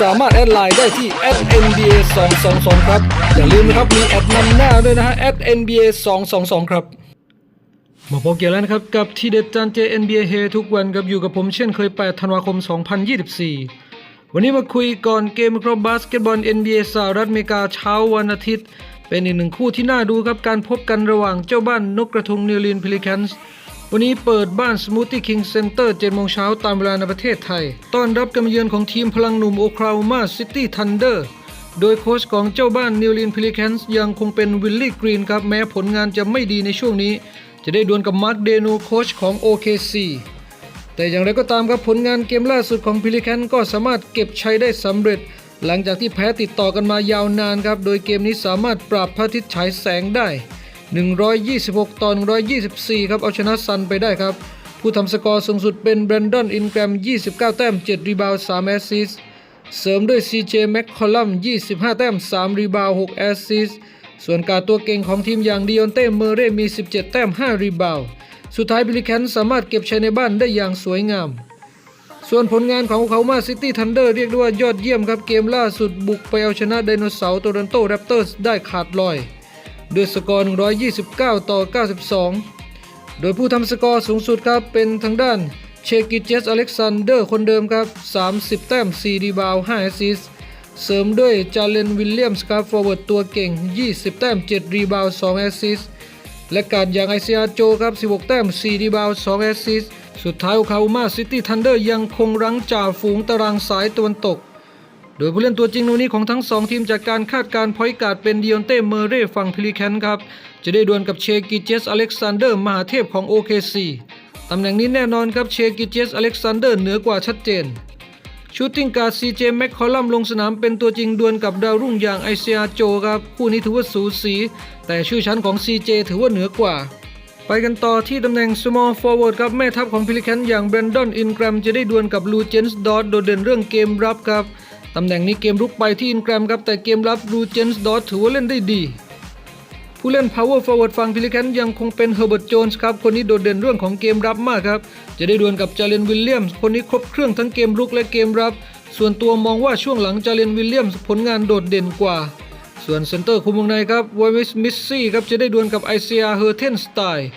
สามารถแอดไลน์ได้ที่ @nba 222ครับ อย่าลืมนะครับ มีแอดนำหน้าด้วยนะฮะ @nba 222ครับมาพบกันแล้วนะครับกับทีเด็ดจานเจ NBA เฮทุกวันกับอยู่กับผมเช่นเคย 8 ธันวาคม 2024 วันนี้มาคุยก่อนเกมครับบาสเกตบอล NBA สหรัฐอเมริกาเช้าวันอาทิตย์ เป็นอีกหนึ่งคู่ที่น่าดูครับการพบกันระหว่างเจ้าบ้านนกกระทุงนิวลินพิลิแคนส์ วันนี้เปิดบ้านสมูทตี้คิงเซ็นเตอร์7โมงเช้าตามเวลาในประเทศไทย ต้อนรับการเยือนของทีมพลังหนุ่มโอคลาโฮมาซิตี้ทันเดอร์โดยโค้ชของเจ้าบ้านนิวลินพิลิแคนส์ยังคงเป็นวิลลี่กรีนครับ แม้ผลงานจะไม่ดีในช่วงนี้ จะได้ดวลกับมาร์คเดโนโค้ชของ OKC แต่อย่างไรก็ตามครับผลงานเกมล่าสุดของพิลิแคนก็สามารถเก็บชัยได้สำเร็จ หลังจากที่แพ้ติดต่อกันมายาวนานครับ โดยเกมนี้สามารถปราบพระอาทิตย์ฉายแสงได้ 126 ต่อ 124 ครับ เอาชนะซันไปได้ครับ ผู้ทำสกอร์สูงสุดเป็นแบรนดอนอินแกรม 29 แต้ม 7 รีบาวด์3แอสซิสเสริมด้วย CJ แมคคอลัม25 แต้ม 3 รีบาวด์6แอสซิสส่วนการตัวเก่งของทีมอย่างดิออนเต้เมเร่มี 17 แต้ม 5 รีบาวด์สุดท้ายบิลลิแคนสามารถเก็บชัยในบ้านได้อย่างสวยงาม ส่วนผลงานของเขามาซิตี้ทันเดอร์เรียกได้ว่ายอดเยี่ยมครับเกมล่าสุดบุกไปเอาชนะไดโนเสาร์โตรอนโตแรปเตอร์สได้ขาดลอย ด้วยสกอร์ 129 ต่อ 92 โดยผู้ทำสกอร์สูงสุดครับ เป็นทางด้านเชกิเจสอเล็กซานเดอร์คนเดิมครับ 30 แต้ม 4 รีบาวด์5แอสซิสเสริมด้วยจาเลนวิลเลียมส์ครับฟอร์เวิร์ดตัวเก่ง 20 แต้ม 7 รีบาวด์2แอสซิสและการอย่างไอเซียโจครับ 16 แต้ม 4 รีบาวด์2แอสซิสสุดท้ายโอคาโอมาซิตี้ทันเดอร์ยังคงรั้งจ่าฝูงตารางสายตะวันตก ดยผู้เล่นตัวจริงในวันนี้ของทั้ง 2 ทีมจากการคาดการณ์พอยการ์ดเป็นดิออนเต้เมเร่ฝั่งพิลิแคนครับ จะได้ดวลกับเชกิเจสอเล็กซานเดอร์มหาเทพของ OKC ตำแหน่งนี้แน่นอนครับเชกิเจสอเล็กซานเดอร์เหนือกว่าชัดเจนชูตติ้งการ์ดซีเจแมคคอลัมลงสนามเป็นตัวจริงดวลกับดาวรุ่งอย่างไอเซียโจครับ คู่นี้ถือว่าสูสี แต่ชื่อชั้นของ CJ ถือว่าเหนือกว่า ไปกันต่อที่ตำแหน่ง small forward ครับแม่ทัพของพิลิแคนอย่างแบรนดอนอินแกรมจะได้ดวลกับลูเจนส์ดอตโดดเด่นเรื่องเกมรับครับ ตำแหน่งนี้เกมรุกไปที่อินแกรมครับ แต่เกมรับลูเจนส์ดอตถือว่าเล่นได้ดี ผู้เล่น power forward ฝั่งพิลิแคนยังคงเป็นเฮอร์เบิร์ตโจนส์ครับ คนนี้โดดเด่นเรื่องของเกมรับมากครับ จะได้ดวลกับจาเลนวิลเลียมส์คนนี้ครบเครื่องทั้งเกมรุกและเกมรับ ส่วนตัวมองว่าช่วงหลังจาเลนวิลเลียมส์ผลงานโดดเด่นกว่า ส่วนเซนเตอร์คุมวงในครับวอมิสมิสซี่ครับจะได้ดวลกับไอเซียเฮอร์เทนสไตล์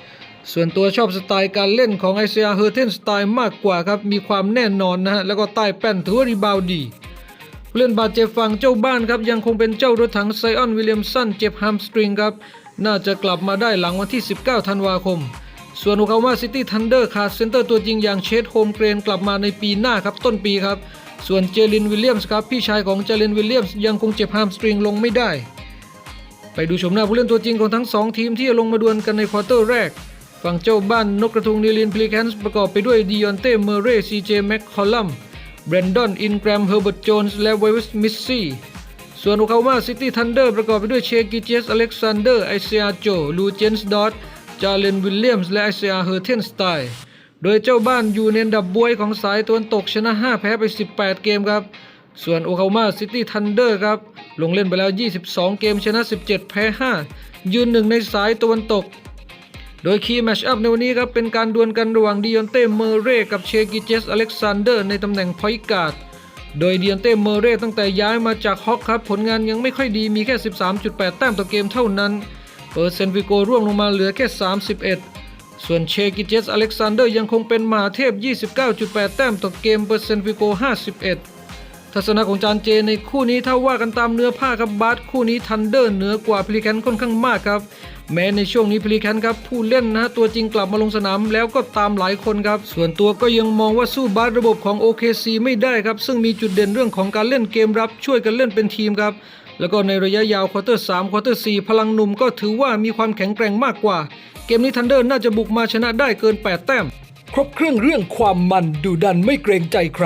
ส่วนตัวชอบสไตล์การเล่นของไอเซียเฮอร์เทนสไตล์มากกว่าครับมีความแน่นอนนะฮะแล้วก็ใต้แป้นถือว่ารีบาวดี เล่อนบาดเจ็บฝั่งเจ้าบ้านครับยังคงเป็นเจ้ารถถังไซออนวิลเลียมสันเจ็บฮัมสตริงครับน่าจะกลับมาได้หลังวันที่ 19 ธันวาคม ส่วนโอคามาซิตี้ทันเดอร์ขาดเซนเตอร์ตัวจริงอย่างเชดโฮมเกรนกลับมาในปีหน้าครับต้นปีครับ ส่วนเจลินวิลเลียมส์ครับพี่ชายของเจลินวิลเลียมส์ยังคงเจ็บฮัมสตริงลงไม่ได้ ไปดูชมหน้าผู้เล่นตัวจริงของทั้งสองทีมที่จะลงมาดวลกันในควอเตอร์แรกฝั่งเจ้าบ้านนกกระทุงนิลินพลิแคนส์ประกอบไปด้วยดิออนเต้เมเร่ซีเจแมคคอลัม แบรนดอน อินแกรม เฮอร์เบิร์ต โจนส์ และเววิส มิสซี่ ส่วนโอคามาซิตี้ทันเดอร์ประกอบไปด้วยเชกิเจส อเล็กซานเดอร์ ไอเซียโจ ลูเจนส์ ดอตจาเลน วิลเลียมส์ และไอเซียเฮอร์เทนสไตล์โดยเจ้าบ้านอยู่ในอันดับบวยของสายตะวันตกชนะ 5 แพ้ไป 18 เกมครับ ส่วนโอคามาซิตี้ทันเดอร์ครับ ลงเล่นไปแล้ว 22 เกมชนะ 17 แพ้ 5 ยืนหนึ่งในสายตะวันตก โดยคีย์แมชอัพในวันนี้ครับเป็นการดวลกันระหว่างดิออนเต้เมเร่กับเชกิเจสอเล็กซานเดอร์ในตำแหน่งพอยการ์ดโดยดิออนเต้เมเร่ตั้งแต่ย้ายมาจากฮอกครับ ผลงานยังไม่ค่อยดีมีแค่ 13.8 แต้มต่อเกมเท่านั้น เปอร์เซนต์ฟิโกร่วงลงมาเหลือแค่ 31 ส่วนเชกิเจสอเล็กซานเดอร์ยังคงเป็นมหาเทพ 29.8 แต้มต่อเกม เปอร์เซนต์ฟิโก 51 ทัศนะของจานเจในคู่นี้ถ้าว่ากันตามเนื้อผ้าครับบาสคู่นี้ทันเดอร์เหนือกว่าพลีแคนค่อนข้างมากครับแม้ในช่วงนี้พลีแคนครับผู้เล่นนะตัวจริงกลับมาลงสนามแล้วก็ตามหลายคนครับ ส่วนตัวก็ยังมองว่าสู้บาสระบบของ OKC ไม่ได้ครับ ซึ่งมีจุดเด่นเรื่องของการเล่นเกมรับช่วยกันเล่นเป็นทีมครับแล้วก็ในระยะยาวควอเตอร์3ควอเตอร์4พลังหนุ่มก็ถือว่ามีความแข็งแกร่งมากกว่า เกมนี้ทันเดอร์น่าจะบุกมาชนะได้เกิน 8 แต้ม ครบเครื่องเรื่องความมันดูดันไม่เกรงใจใคร